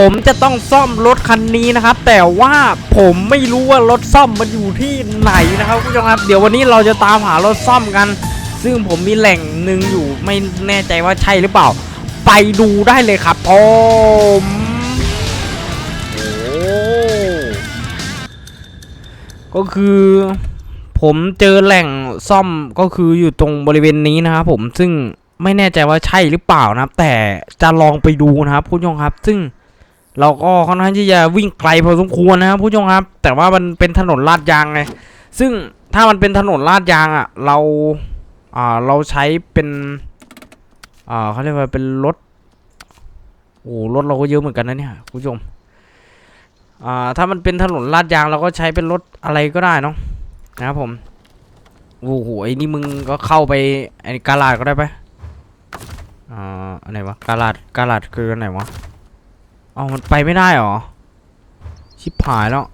ผมจะต้องซ่อมรถคันนี้นะครับ แต่ว่าผมไม่รู้ว่ารถซ่อมมันอยู่ที่ไหนนะครับคุณผู้ชมครับ เดี๋ยววันนี้เราจะตามหารถซ่อมกัน ซึ่งผมมีแหล่งหนึ่งอยู่ไม่แน่ใจว่าใช่หรือเปล่า ไปดูได้เลยครับผมโอ้ก็คือผมเจอแหล่งซ่อมก็คืออยู่ตรงบริเวณนี้นะครับผมซึ่งไม่แน่ใจว่าใช่หรือเปล่านะครับ แต่จะลองไปดูนะครับคุณผู้ชมครับ ซึ่ง เราก็ค่อนข้างที่จะวิ่งไกลพอสมควรนะครับผู้ชมครับ แต่ว่ามันเป็นถนนลาดยางไงซึ่งถ้ามันเป็นถนนลาดยางอะเราอ่าเราใช้เป็นอ่าเขาเรียกว่าเป็นรถโอ้รถเราก็เยอะเหมือนกันนะเนี่ยผู้ชมอ่าถ้ามันเป็นถนนลาดยางเราก็ใช้เป็นรถอะไรก็ได้เนาะนะครับผมโอ้โหไอ้นี่มึงก็เข้าไปไอ้กาลาดก็ได้ปอ่าอันไหนวะกาลาดกาลาดคืออันไหนวะ เอ้ามันไปไม่ได้หรอ ชิบหายแล้ว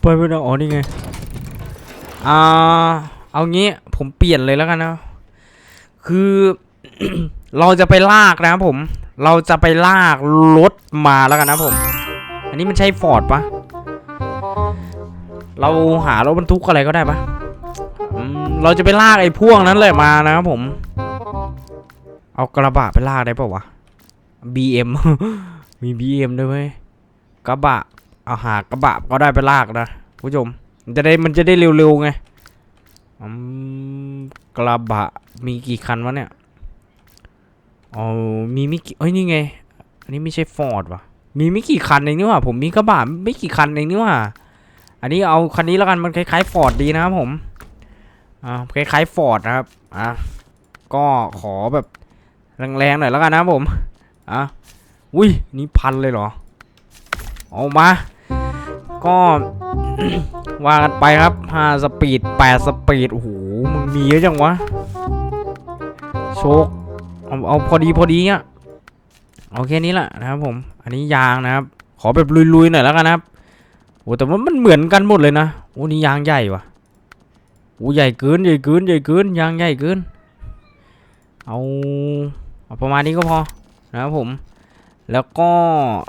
ไปไม่ได้อ๋อนี่ไง อ่า เอางี้ผมเปลี่ยนเลยแล้วกันนะ คือเราจะไปลากนะครับผม เราจะไปลากรถมาแล้วกันนะผม อันนี้มันใช่ฟอร์ดปะเราหารถบรรทุกอะไรก็ได้ปะเราจะไปลากไอ้พ่วงนั้นเลยมานะครับผม เอากระบะไปลากได้ปะวะ BM มี BM ด้วยเว้ยกระบะเอาหากระบะก็ได้ไปลากนะผู้ชมมันจะได้มันจะได้เร็วๆไงกระบะมีกี่คันวะเนี่ยอ๋อมีไม่กี่เอ้ยนี่ไง อันนี้ไม่ใช่ฟอร์ดวะมีไม่กี่คันเองนี่ว่าผมมีกระบะไม่กี่คันเองนี่ว่า อันนี้เอาคันนี้แล้วกันมันคล้ายๆฟอร์ดดีนะครับผมอ่าคล้ายๆฟอร์ดนะครับอะก็ขอแบบแรงๆหน่อยแล้วกันนะผม อะอุ้ยนี่พันเลยเหรอเอามา ก็ว่ากันไปครับ5สปีด8สปีดโอ้โหมึงมีเยอะจังวะโชคเอาเอาพอดีพอดีอะเอาแค่นี้แหละนะครับผม อันนี้ยางนะครับ ขอแบบลุยๆหน่อยแล้วกันนะครับโอ้แต่ว่ามันเหมือนกันหมดเลยนะโอ้นี่ยางใหญ่ว่ะโอ้ใหญ่เกินใหญ่เกินใหญ่เกินยางใหญ่เกินเอาเอาประมาณนี้ก็พอ นะครับผม แล้วก็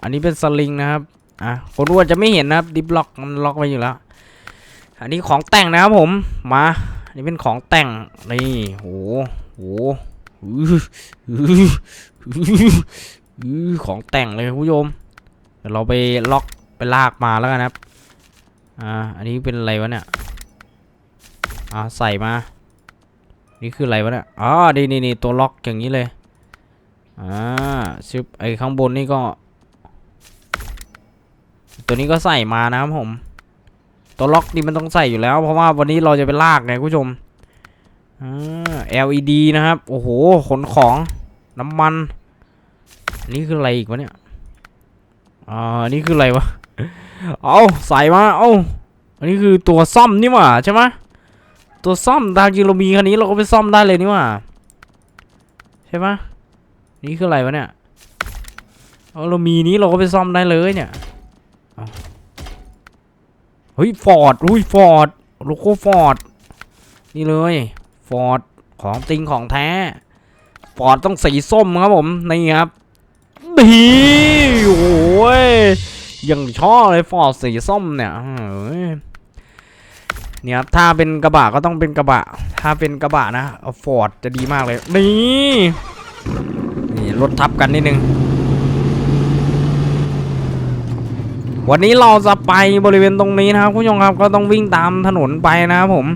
อันนี้เป็นสลิงนะครับ อะคนอ้วนจะไม่เห็นนะครับดิฟล็อกมันล็อกไว้อยู่แล้ว อันนี้ของแต่งนะครับผม มา อันนี้เป็นของแต่ง นี่โหโหอื้ออื้ออื้อของแต่งเลยคุณผู้ชมเดี๋ยวเราไปล็อกไปลากมาแล้วกันนะครับ อ่า อันนี้เป็นอะไรวะเนี่ย อ่าใส่มา นี่คืออะไรวะเนี่ย อ๋อ นี่นี่นี่ตัวล็อกอย่างนี้เลย อ่าชึบไอข้างบนนี่ก็ ตัวนี้ก็ใส่มานะครับผม ตัวล็อกนี่มันต้องใส่อยู่แล้ว เพราะว่าวันนี้เราจะไปลากไงคุณผู้ชมอ่า LED นะครับ โอ้โห ขนของน้ำมันนนี้คืออะไรอีกวะเนี่ย อ่านนี้คืออะไรวะ เอาใส่มา เอาอันนี้คือตัวซ่อมนี่หว่าใช่ไหมตัวซ่อมดาวจิโรมีคันนี้เราก็ไปซ่อมได้เลยนี่หว่าใช่ไหม นี่คืออะไรวะเนี่ยเอาเรามีนี้เราก็ไปซ่อมได้เลยเนี่ยเฮ้ยฟอร์ดอุ้ยฟอร์ดโลโก้ฟอร์ดนี่เลยฟอร์ดของจริงของแท้ฟอร์ดต้องสีส้มครับผมนี่ครับดีโอ้ยยังชอบเลยฟอร์ดสีส้มเนี่ยเนี่ยครับถ้าเป็นกระบะก็ต้องเป็นกระบะ ถ้าเป็นกระบะนะฟอร์ดจะดีมากเลยนี่ รถทับกันนิดนึง วันนี้เราจะไปบริเวณตรงนี้นะครับคุณผู้ชมครับก็ต้องวิ่งตามถนนไปนะครับผม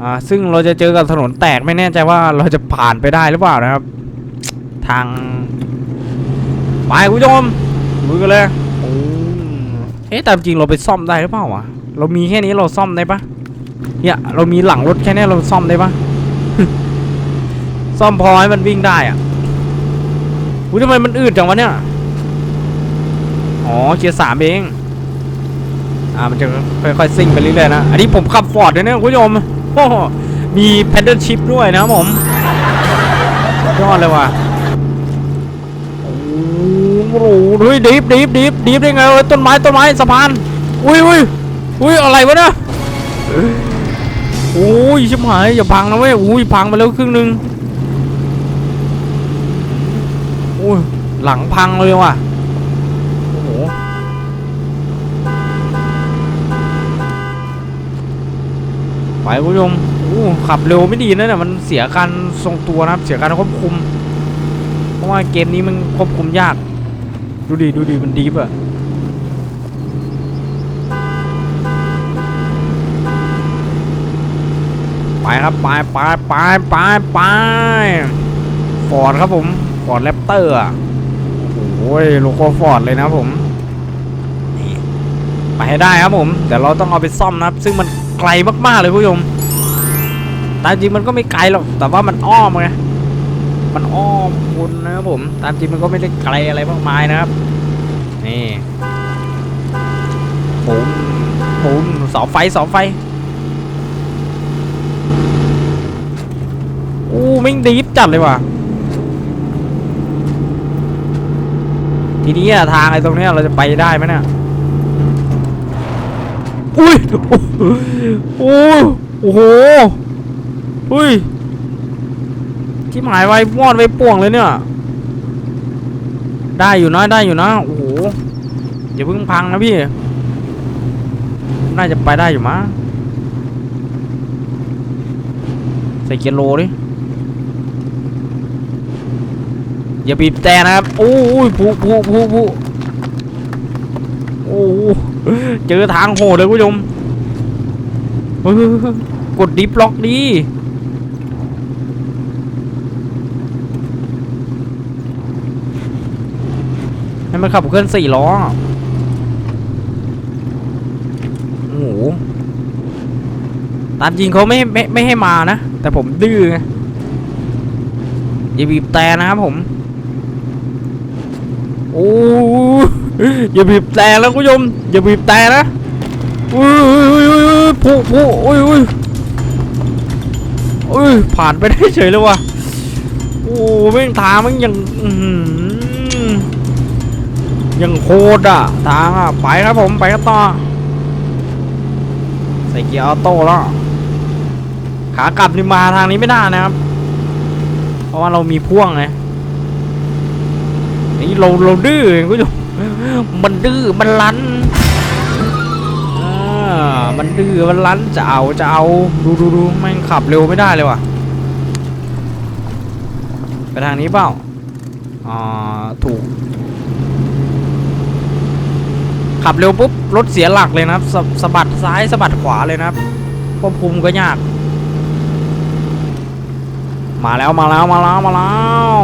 อ่าซึ่งเราจะเจอกับถนนแตกไม่แน่ใจว่าเราจะผ่านไปได้หรือเปล่านะครับ ทางไปคุณผู้ชมมือกันเลยโอ้เอ๊ะแต่จริงเราไปซ่อมได้หรือเปล่าวะเรามีแค่นี้เราซ่อมได้ปะเนี่ยเรามีหลังรถแค่นี้เราซ่อมได้ปะซ่อมพอให้มันวิ่งได้อะ อุ้ยทำไมมันอืดจังวะเนี่ย อ๋อเกียร์สามเอง อ่ามันจะค่อยๆซิ่งไปเรื่อยๆนะ อันนี้ผมขับฟอร์ดเลยนะคุณผู้ชมโอ้มีแพดเดิลชิพด้วยนะผมยอดเลยว่ะโอ้โหเฮ้ยดิฟดิฟดิฟดิฟได้ไงเว้ยต้นไม้ต้นไม้สะพาน อุ้ยอุ้ยอุ้ยอะไรวะเนี่ยโอ้ยชิบหายอย่าพังนะเว้ยอุ้ยพังไปแล้วครึ่งหนึงโอ้ยหลังพังเลยว่ะ โอ้โห ไปคุณผู้ชมอู้ขับเร็วไม่ดีนะเนี่ยมันเสียการทรงตัวนะครับ เสียการควบคุม เพราะว่าเกมนี้มันควบคุมยาก ดูดิดูดิมันดีป่ะไปครับไปไปไปไปไปฟอร์ดครับผม ฟอร์ดแรปเตอร์อะโอ้ยโลโก้ฟอร์ดเลยนะผมนี่ไปให้ได้ครับผมแต่เราต้องเอาไปซ่อมนะครับ ซึ่งมันไกลมากๆเลยผู้ชมตามจริงมันก็ไม่ไกลหรอกแต่ว่ามันอ้อมไงมันอ้อมคุณนะครับผม ตามจริงมันก็ไม่ได้ไกลอะไรมากมายนะครับ นี่ปุ้มปุ้มเสาไฟเสาไฟอู้แม่งดีฟจัดเลยว่ะ ทีนี้ทางไอ้ตรงเนี้ยเราจะไปได้ไหมเนี่ยอุ้ยโอ้โอ้โหอุ้ยที่หมายไว้วอดไว้ป่วงเลยเนี่ย ได้อยู่นะได้อยู่นะโอ้โหอย่าเพิ่งพังนะพี่ น่าจะไปได้อยู่มั้งใส่เกียร์โลดิ อย่าบีบแต่นะครับโอ้ยผู้ผู้ผู้ผู้โอ้เจอทางโหดเลยคุณผู้ชมกดดิฟล็อกดีให้มันขับเคลื่อนสี่ล้อโอ้โหตามจริงเขาไม่ไม่ไม่ให้มานะ แต่ผมดื้อไงอย่าบีบแต่นะครับผม โอ้ย อย่าบีบแต่แล้วคุณผู้ชมอย่าบีบแต่นะอุ้ยอุ้ยอุ้ยอุ้ยผู้ผู้อุ้ยอุ้ยอุ้ยผ่านไปได้เฉยเลยว่ะโอ้แม่งทางแม่งยังยังโคตรอะทางอะไปครับผมไปกันต่อใส่เกียร์ออโต้แล้วขากลับนี่มาทางนี้ไม่ได้นะครับ เพราะว่าเรามีพ่วงไงนี่เราเราดื้อคุณผู้ชม มันดื้อมันรั้นอ่ามันดื้อมันรั้นจะเอาจะเอาดูดูดูแม่งขับเร็วไม่ได้เลยว่ะไปทางนี้เปล่าอ่าถูก ขับเร็วปุ๊บรถเสียหลักเลยนะครับสะสะบัดซ้ายสะบัดขวาเลยนะครับควบคุมก็ยาก มาแล้วมาแล้วมาแล้วมาแล้ว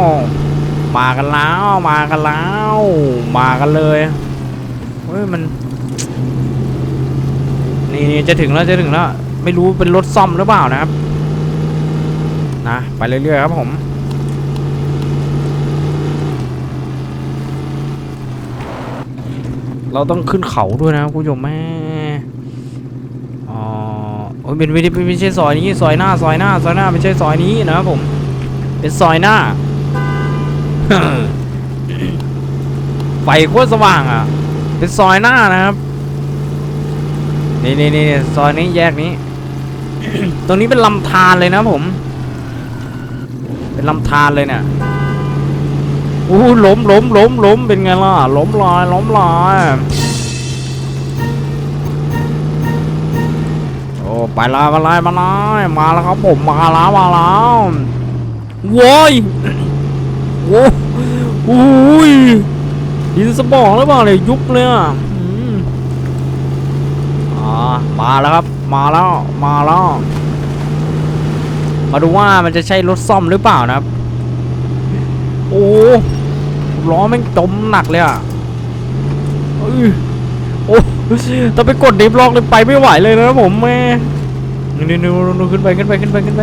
มากันแล้วมากันแล้วมากันเลยเฮ้ยมันนี่จะถึงแล้วจะถึงแล้ว ไม่รู้เป็นรถซ่อมหรือเปล่านะครับนะไปเรื่อยๆครับผมเราต้องขึ้นเขาด้วยนะคุณผู้ชมแม่อ๋อโอ้ยเป็นไม่ได้ไม่ใช่ซอยนี้ ซอยหน้า ซอยหน้า ซอยหน้า ไม่ใช่ซอยนี้นะครับผม เป็นซอยหน้า ไฟโคตรสว่างอะ เป็นซอยหน้านะครับ นี่นี่นี่ซอยนี้แยกนี้ ตรงนี้เป็นลำธารเลยนะผม เป็นลำธารเลยเนี่ยอู้ล้มล้มล้มล้มเป็นไงล่ะ ล้มลอยล้มลอยโอ้ไปละมาเลยมาเลยมาแล้วครับผมมาแล้วมาแล้วโว้ยโอ้ยดินสมองหรือเปล่าเนี่ยยุบเลยอะอ่ามาแล้วครับ มาแล้ว มาแล้ว มาดูว่ามันจะใช่รถซ่อมหรือเปล่านะครับ โอ้ล้อม่งจมหนักเลยอะโอ้ต้องไปกดดิฟล็อกเลยไปไม่ไหวเลยนะผมแม่นี่นี่นี่ขึ้นไปขึ้นไปขึ้นไปขึ้นไป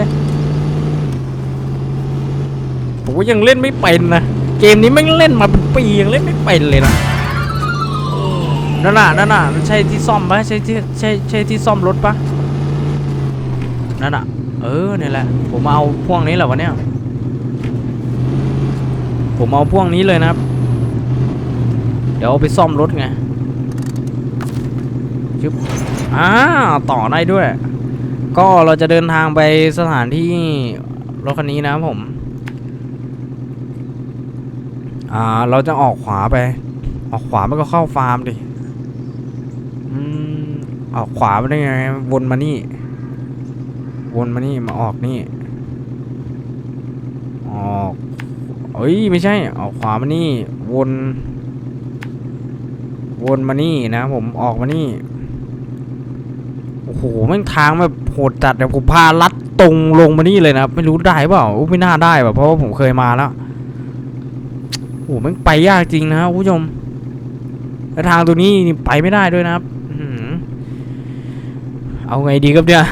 ผมก็ยังเล่นไม่เป็นนะ เกมนี้แม่งเล่นมาเป็นปียังเล่นไม่เป็นเลยนะนั่นน่ะนั่นน่ะใช่ที่ซ่อมปะใช่ที่ใช่ใช่ที่ซ่อมรถปะนั่นน่ะ เออเนี่ยแหละ ผมเอาพ่วงนี้แหละวันเนี้ยผมเอาพ่วงนี้เลยนะครับ เดี๋ยวเอาไปซ่อมรถไงชึบอ่าต่อได้ด้วย ก็เราจะเดินทางไปสถานที่รถคันนี้นะครับผม อ่า เราจะออกขวาไป ออกขวามันก็เข้าฟาร์มดิอืมออกขวาไม่ได้ไง วนมานี่ วนมานี่มาออกนี่ออกเอ้ยไม่ใช่ ออกขวามานี่ วน วนมานี่นะผมออกมานี่โอ้โหแม่งทางแบบโหดจัดเดี๋ยวผมพาลัดตรงลงมานี่เลยนะไม่รู้ได้เปล่าไม่น่าได้แบบเพราะว่าผมเคยมาแล้ว โอ้โหแม่งไปยากจริงนะครับคุณผู้ชมทางตัวนี้ไปไม่ได้ด้วยนะครับเอาไงดีครับเนี่ย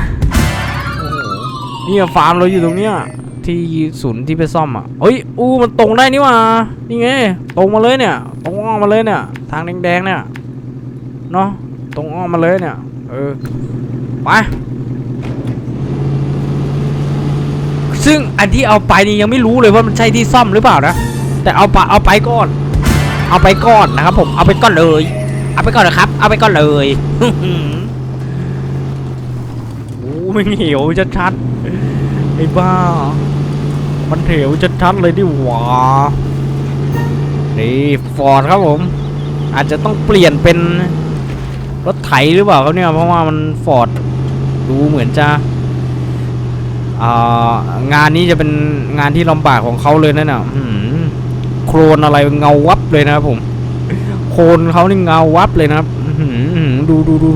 นี่ฟาร์มเราอยู่ตรงเนี้ยที่ศูนย์ที่ไปซ่อมอะเฮ้ย อู้ มันตรงได้นี่ว่านี่ไง ตรงมาเลยเนี่ย ตรงอ้อมมาเลยเนี่ย ทางแดงๆเนี่ย เนาะตรงอ้อมมาเลยเนี่ย เออ ไป ซึ่งอันที่เอาไปนี่ยังไม่รู้เลยว่ามันใช่ที่ซ่อมหรือเปล่านะ แต่เอาไปเอาไปก่อน เอาไปก่อนนะครับ ผมเอาไปก่อนเลย เอาไปก่อนนะครับ เอาไปก่อนเลยโอ้ไม่เหวจะชัดไอ้บ้า มันเหวจะชัดเลยดิหวานี่ฟอร์ดครับผม อาจจะต้องเปลี่ยนเป็นรถไถหรือเปล่าครับเนี่ยเพราะว่ามันฟอร์ดดูเหมือนจะงานนี้จะเป็นงานที่ลำบากของเขาเลยนั่นน่ะ โครนอะไรเงาวับเลยนะครับผม โครนเขานี่เงาวับเลยนะครับดูดูดู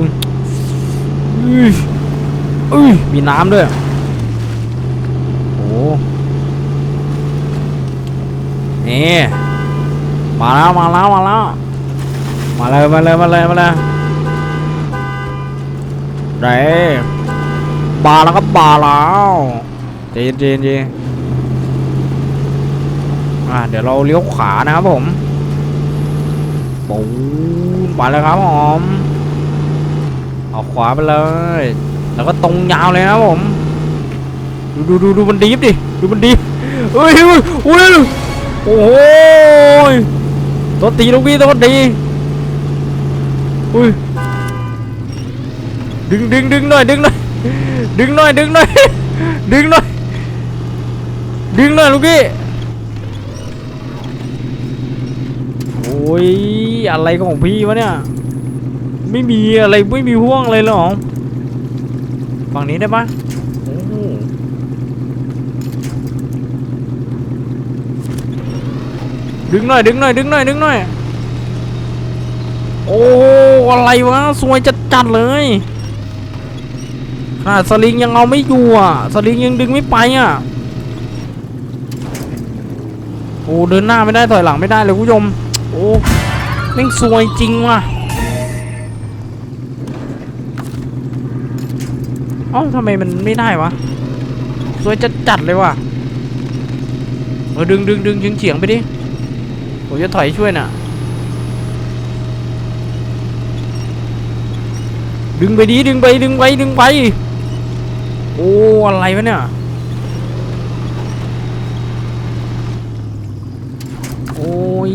อุ้ยมีน้ำด้วย โอ้นี่มาแล้วมาแล้วมาแล้วมาเลยมาเลยมาเลยมาเลยไหนบาแล้วก็บาแล้วเจนเจนเจน อ่าเดี๋ยวเราเลี้ยวขวานะครับผมปูนไปเลยครับผมเอาขวาไปเลย แล้วก็ตรงยาวเลยนะผม ดูดูดูดูมันดีฟดิ ดูมันดีฟเฮ้ยเฮ้ยเฮ้ยโอ้โหยตัวตีลูกพี่ตัวดีอุ้ยดึงดึงดึงหน่อยดึงหน่อยดึงหน่อยดึงหน่อยดึงหน่อยดึงหน่อยลูกพี่ โอ้ยอะไรของพี่วะเนี่ย ไม่มีอะไรไม่มีห่วงเลยหรอฝั่งนี้ได้ปะดึงหน่อยดึงหน่อยดึงหน่อยดึงหน่อย โอ้อะไรวะสวยจัดจัดๆเลยขนาดสลิงยังเอาไม่อยู่อะสลิงยังดึงไม่ไปอะโอ้เดินหน้าไม่ได้ถอยหลังไม่ได้เลยคุณผู้ชม โอ้แม่งซวยจริงว่ะเอ้าทำไมมันไม่ได้วะซวยจัดจัดๆเลยว่ะเออดึงดึงดึงเฉียงเฉียงไปดิ ผมจะถอยช่วยน่ะ ดึงไปดิดึงไปดึงไปดึงไป โอ้อะไรวะเนี่ย โอ้ย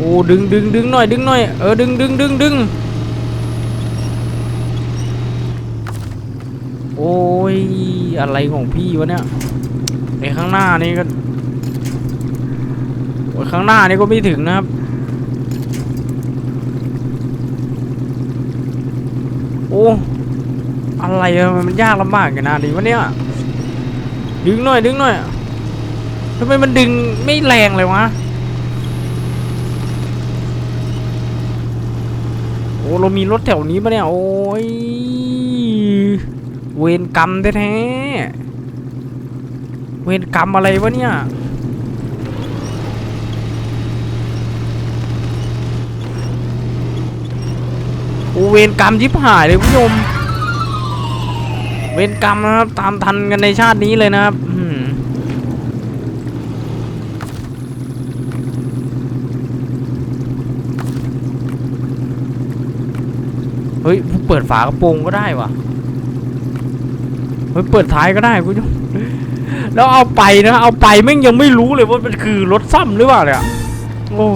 โอ้ดึงดึงดึงหน่อยดึงหน่อยเออดึงดึงดึงดึงโอ้ยอะไรของพี่วะเนี่ยไอข้างหน้านี่ก็โอ้ยข้างหน้านี่ก็ไม่ถึงนะครับ โอ้อะไรอะมันยากลำบากกันนะดีวะเนี่ยดึงหน่อยดึงหน่อยทำไมมันดึงไม่แรงเลยวะ อ้เรามีรถแถวนี้ปะเนี่ย โอ้ย เวรกรรมแท้ๆเวรกรรมอะไรวะเนี่ย โอเวรกรรมชิบหายเลยคุณผู้ชม เวรกรรมนะครับ ตามทันกันในชาตินี้เลยนะครับอื้อหือ เฮ้ยเปิดฝากระโปรงก็ได้วะเฮ้ยเปิดท้ายก็ได้คุณผู้ชมแล้วเอาไปนะเอาไปแม่งยังไม่รู้เลยว่ามันคือรถซ่อมหรือเปล่าเนี่ยโอ้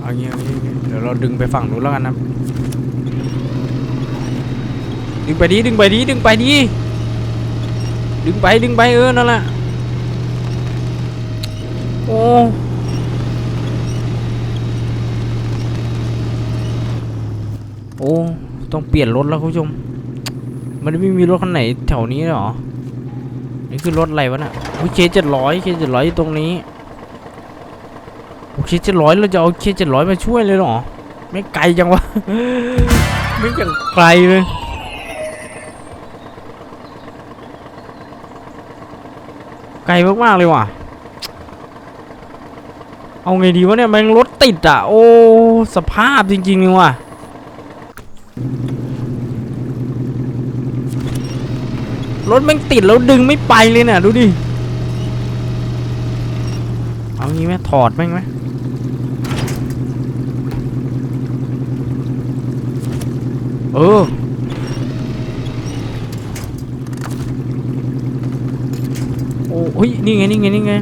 เอางี้เอางี้เอางี้เดี๋ยวเราดึงไปฝั่งนู้นแล้วกันนะดึงไปดิดึงไปดิดึงไปดิดึงไปดึงไปเออนั่นแหละโอ้ โอ้ต้องเปลี่ยนรถแล้วคุณผู้ชม มันไม่มีรถคันไหนแถวนี้หรอ นี่คือรถอะไรวะน่ะโอเคเจ็ดร้อยเคเจ็ดร้อยตรงนี้โอเคเจ็ดร้อยเราจะเอาเคเจ็ดร้อยมาช่วยเลยหรอ ไม่ไกลจังวะ ไม่อย่างไกลเลยไกลมากๆเลยว่ะ เอาไงดีวะเนี่ยแมันรถติดอะ โอ้ สภาพจริงๆเลยว่ะ รถแม่ง ติดแล้วดึงไม่ไปเลยเนี่ยดูดิ เอางี้ไหมถอดแม่งไหมเออโอ้เฮ้ยนี่ไง นี่ไง นี่ไง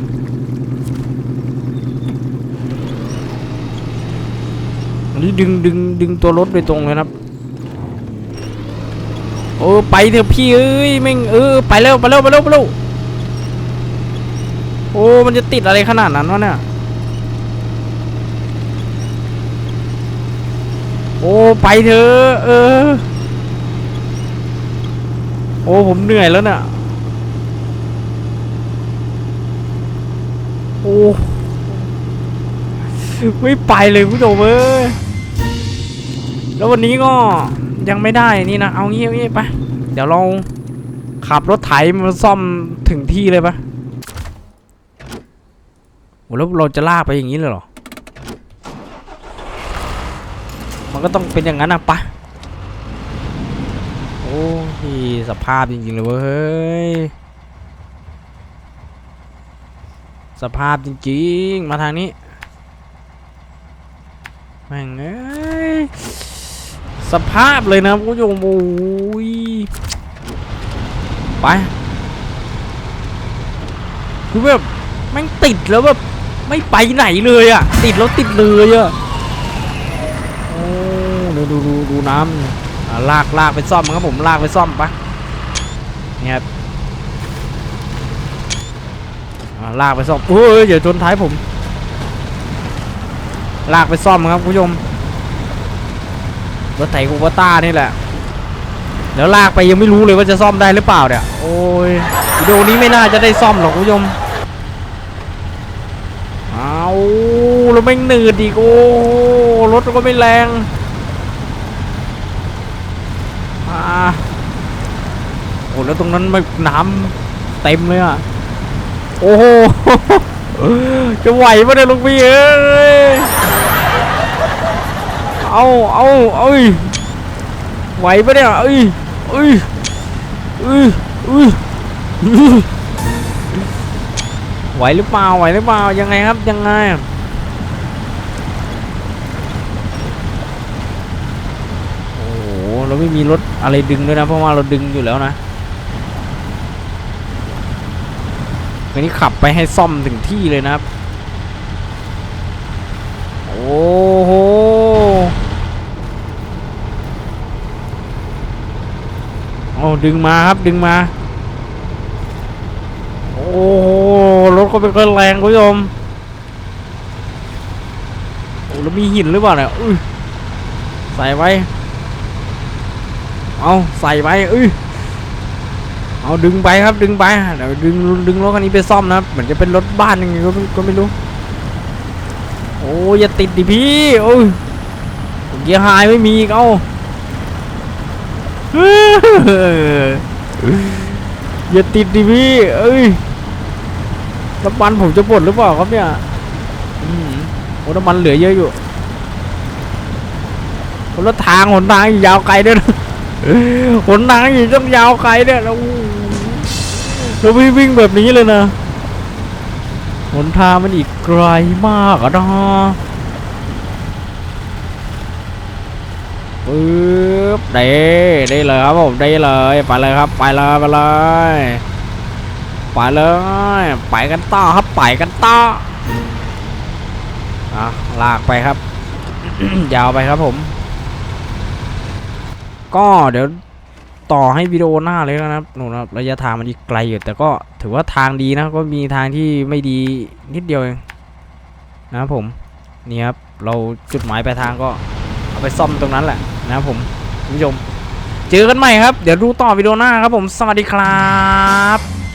อันนี้ดึงดึงดึงตัวรถโดยตรงเลยนะครับ โอ้ไปเถอะพี่เอ้ยแม่งเออไปเร็วไปเร็วไปเร็วไปเร็วโอ้มันจะติดอะไรขนาดนั้นวะเนี่ยโอ้ไปเถอะเออ โอ้ผมเหนื่อยแล้วเนี่ยโอ้ไม่ไปเลยคุณผู้ชมเอ้ยแล้ววันนี้ก็ ยังไม่ได้นี่นะเอางี้เอางี้ไปเดี๋ยวเราขับรถไถมาซ่อมถึงที่เลยปะโอ้แล้วเราจะลากไปอย่างนี้เลยเหรอ มันก็ต้องเป็นอย่างนั้นนะปะโอ้ยสภาพจริงๆเลยเว้ยสภาพจริงๆ มาทางนี้ แม่งเอ้ย สภาพเลยนะคุณผู้ชมโอ้ยไปคือแบบแม่งติดแล้วแบบไม่ไปไหนเลยอะติดแล้วติดเลยอะโอ้ดูดูดูดูน้ำลากลากไปซ่อมครับผมลากไปซ่อมปะเนี่ยครับลากไปซ่อมเฮ้ยอย่าชนท้ายผม ลากไปซ่อมครับคุณผู้ชม รถไถคูปต้านี่แหละ แล้วลากไปยังไม่รู้เลยว่าจะซ่อมได้หรือเปล่าเนี่ย โอ้ยวิดีโอนี้ไม่น่าจะได้ซ่อมหรอกคุณผู้ชมเอาแล้วไม่หนืดอีกโอ้รถก็ไม่แรงอ่าโอ้แล้วตรงนั้นมันน้ำเต็มเลยอะโอ้โหจะไหวปะเนี่ยลุงพี่เอ้ย เอาเอาเอ้ยไหวปะเนี่ยเอ้ยเอ้ยเอ้ยเอ้ยเอ้ยไหวหรือเปล่าไหวหรือเปล่ายังไงครับยังไงโอ้โหเราไม่มีรถอะไรดึงด้วยนะเพราะว่าเราดึงอยู่แล้วนะวันนี้ขับไปให้ซ่อมถึงที่เลยนะครับโอ้โห โอ้ ดึงมาครับดึงมา โอ้โหรถก็เป็นคนแรงคุณผู้ชมโอ้แล้วมีหินหรือเปล่าเนี่ยอุ้ยใส่ไว้ เอาใส่ไว้อุ้ยเอาดึงไปครับดึงไปเดี๋ยวดึงดึงรถคันนี้ไปซ่อมนะครับเหมือนจะเป็นรถบ้านยังไงก็ไม่ก็ไม่รู้ โอ้ยอย่าติดดิพี่โอ้ยเกียร์ไฮไม่มีเอ้า อย่าติดดิพี่เอ้ยน้ำมันผมจะหมดหรือเปล่าครับเนี่ยอืมโอ้น้ำมันเหลือเยอะอยู่คนละทางหนทางอีกยาวไกลด้วยนะหนทางอีกต้องยาวไกลเนี่ยแล้วเราวิ่งวิ่งแบบนี้เลยนะหนทางมันอีกไกลมากอะนะปึ๊บ บได้ได้เลยครับผมได้เลยไปเลยครับไปเลยไปเลยไปเลยไปกันต่อครับไปกันต่ออะลากไปครับ ยาวไปครับผม ก็เดี๋ยวต่อให้วิดีโอหน้าเลยนะครับหนูนะระยะทางมันอีกไกลอยู่แต่ก็ถือว่าทางดีนะก็มีทางที่ไม่ดีนิดเดียวเองนะครับผมนี่ครับเราจุดหมายปลายทางก็เอาไปซ่อมตรงนั้นแหละนะครับผม ผู้ชม เจอกันใหม่ครับ เดี๋ยวดูต่อวิดีโอหน้าครับผม สวัสดีครับ